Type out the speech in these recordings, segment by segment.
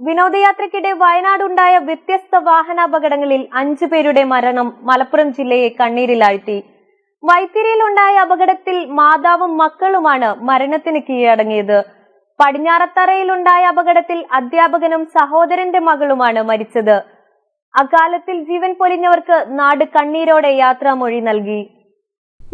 വിനോദയാത്രയ്ക്കിടെ വയനാടുണ്ടായ വ്യത്യസ്ത വാഹനാപകടങ്ങളിൽ അഞ്ചു പേരുടെ മരണം മലപ്പുറം ജില്ലയെ കണ്ണീരിലാഴ്ത്തി. വൈത്തിരിയിലുണ്ടായ അപകടത്തിൽ മാതാവും മക്കളുമാണ് മരണത്തിന് കീഴടങ്ങിയത്. പടിഞ്ഞാറത്തറയിലുണ്ടായ അപകടത്തിൽ അധ്യാപകനും സഹോദരന്റെ മകളുമാണ് മരിച്ചത്. അകാലത്തിൽ ജീവൻ പൊലിഞ്ഞവർക്ക് നാട് കണ്ണീരോടെ യാത്രാമൊഴി നൽകി.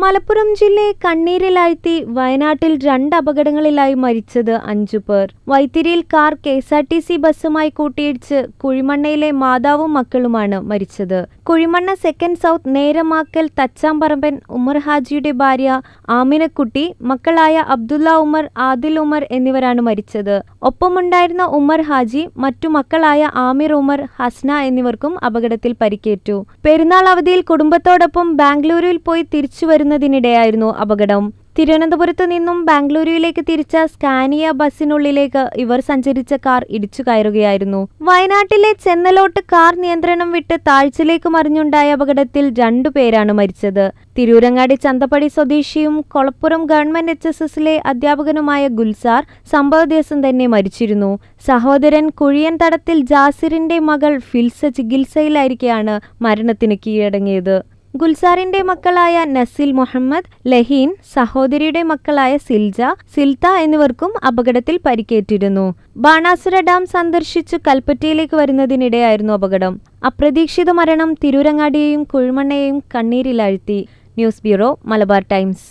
മലപ്പുറം ജില്ലയെ കണ്ണീരിലാഴ്ത്തി വയനാട്ടിൽ രണ്ട് അപകടങ്ങളിലായി മരിച്ചത് അഞ്ചു പേർ. വൈത്തിരിയിൽ car K S R T C ബസ്സുമായി കൂട്ടിയിടിച്ച് കുഴിമണ്ണയിലെ മാതാവും മക്കളുമാണ് മരിച്ചത്. കുഴിമണ്ണ സെക്കൻഡ് സൗത്ത് നേരമാക്കൽ തച്ചാമ്പറമ്പൻ ഉമർ ഹാജിയുടെ ഭാര്യ ആമിനക്കുട്ടി മക്കളായ അബ്ദുള്ള ഉമർ ആദിൽ ഉമർ എന്നിവരാണ് മരിച്ചത്. ഒപ്പമുണ്ടായിരുന്ന ഉമർ ഹാജി മറ്റു മക്കളായ ആമിർ ഉമർ ഹസ്ന എന്നിവർക്കും അപകടത്തിൽ പരിക്കേറ്റു. പെരുന്നാൾ അവധിയിൽ കുടുംബത്തോടൊപ്പം ബാംഗ്ലൂരിൽ പോയി തിരിച്ചു വരുന്നതിനിടെയായിരുന്നു അപകടം. തിരുവനന്തപുരത്ത് നിന്നും ബാംഗ്ലൂരുവിലേക്ക് തിരിച്ച സ്കാനിയ ബസ്സിനുള്ളിലേക്ക് ഇവർ സഞ്ചരിച്ച കാർ ഇടിച്ചു കയറുകയായിരുന്നു. വയനാട്ടിലെ ചെന്നലോട്ട് കാർ നിയന്ത്രണം വിട്ട് താഴ്ചയിലേക്ക് മറിഞ്ഞുണ്ടായ അപകടത്തിൽ രണ്ടു പേരാണ് മരിച്ചത്. തിരൂരങ്ങാടി ചന്തപ്പടി സ്വദേശിയും കൊളപ്പുറം ഗവൺമെന്റ് എച്ച് എസ് എസിലെ അധ്യാപകനുമായ ഗുൽസാർ സംഭവ ദിവസം തന്നെ മരിച്ചിരുന്നു. സഹോദരൻ കുഴിയൻ തടത്തിൽ ജാസിറിന്റെ മകൾ ഫിൽസ ചികിത്സയിലായിരിക്കെയാണ് മരണത്തിന് കീഴടങ്ങിയത്. ഗുൽസാറിന്റെ മക്കളായ നസിൽ മുഹമ്മദ് ലഹീൻ സഹോദരിയുടെ മക്കളായ സിൽജ സിൽത്ത എന്നിവർക്കും അപകടത്തിൽ പരിക്കേറ്റിരുന്നു. ബാണാസുര ഡാം സന്ദർശിച്ചു കൽപ്പറ്റയിലേക്ക് വരുന്നതിനിടെയായിരുന്നു അപകടം. അപ്രതീക്ഷിത മരണം തിരൂരങ്ങാടിയെയും കുഴിമണ്ണയെയും കണ്ണീരിലാഴ്ത്തി. News bureau Malabar Times.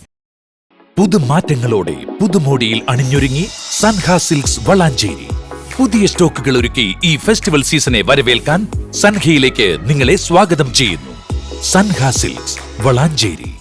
പുതുമാറ്റങ്ങളോടെ പുതുമോടിയിൽ അണിഞ്ഞൊരുങ്ങി സൻഹാ സിൽക്സ് വളാഞ്ചേരി. പുതിയ സ്റ്റോക്കുകൾ ഒരുക്കി ഈ ഫെസ്റ്റിവൽ സീസണെ വരവേൽക്കാൻ സൻഹയിലേക്ക് നിങ്ങളെ സ്വാഗതം ചെയ്യുന്നു. സൻഹ സിൽക്സ് വളാഞ്ചേരി.